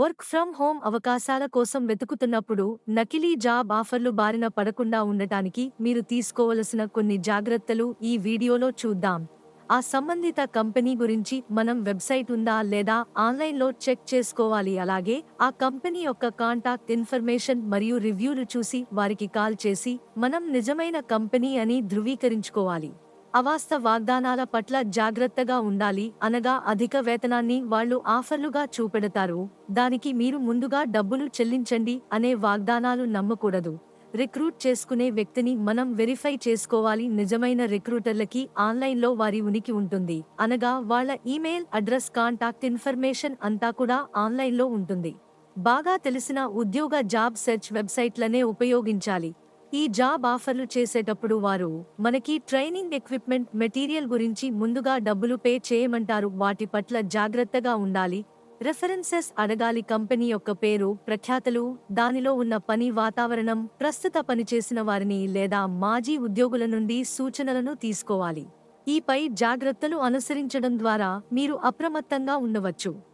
Work from home అవకాశాల కోసం వెతుకుతున్నప్పుడు నకిలీ జాబ్ ఆఫర్లు బారిన పడకుండా ఉండటానికి మీరు తీసుకోవలసిన కొన్ని జాగ్రత్తలు ఈ వీడియోలో చూద్దాం. ఆ సంబంధిత కంపెనీ గురించి మనం వెబ్సైట్ ఉందా లేదా ఆన్లైన్లో చెక్ చేసుకోవాలి. అలాగే ఆ కంపెనీ యొక్క కాంటాక్ట్ ఇన్ఫర్మేషన్ మరియు రివ్యూలు చూసి వారికి కాల్ చేసి మనం నిజమైన కంపెనీ అని ధృవీకరించుకోవాలి. అవాస్త వాగ్దానాల పట్ల జాగ్రత్తగా ఉండాలి అనగా అధిక వేతనాన్ని వాళ్ళు ఆఫర్లుగా చూపెడతారు. దానికి మీరు ముందుగా డబ్బులు చెల్లించండి అనే వాగ్దానాలు నమ్మకూడదు. రిక్రూట్ చేసుకునే వ్యక్తిని మనం వెరిఫై చేసుకోవాలి నిజమైన రిక్రూటర్లకి ఆన్లైన్లో వారి ఉనికి ఉంటుంది. అనగా వాళ్ళ ఈమెయిల్ అడ్రస్ కాంటాక్ట్ ఇన్ఫర్మేషన్ అంతా కూడా ఆన్లైన్లో ఉంటుంది. బాగా తెలిసిన ఉద్యోగ జాబ్ సెర్చ్ వెబ్సైట్లనే ఉపయోగించాలి. ఈ జాబ్ ఆఫర్లు చేసేటప్పుడు వారు మనకి ట్రైనింగ్ ఎక్విప్మెంట్ మెటీరియల్ గురించి ముందుగా డబ్బులు పే చేయమంటారు. వాటి పట్ల జాగ్రత్తగా ఉండాలి. రెఫరెన్సెస్ అడగాలి. కంపెనీ యొక్క పేరు ప్రఖ్యాతలు దానిలో ఉన్న పని వాతావరణం ప్రస్తుత పనిచేసిన వారిని లేదా మాజీ ఉద్యోగుల నుండి సూచనలను తీసుకోవాలి. ఈపై జాగ్రత్తలు అనుసరించడం ద్వారా మీరు అప్రమత్తంగా ఉండవచ్చు.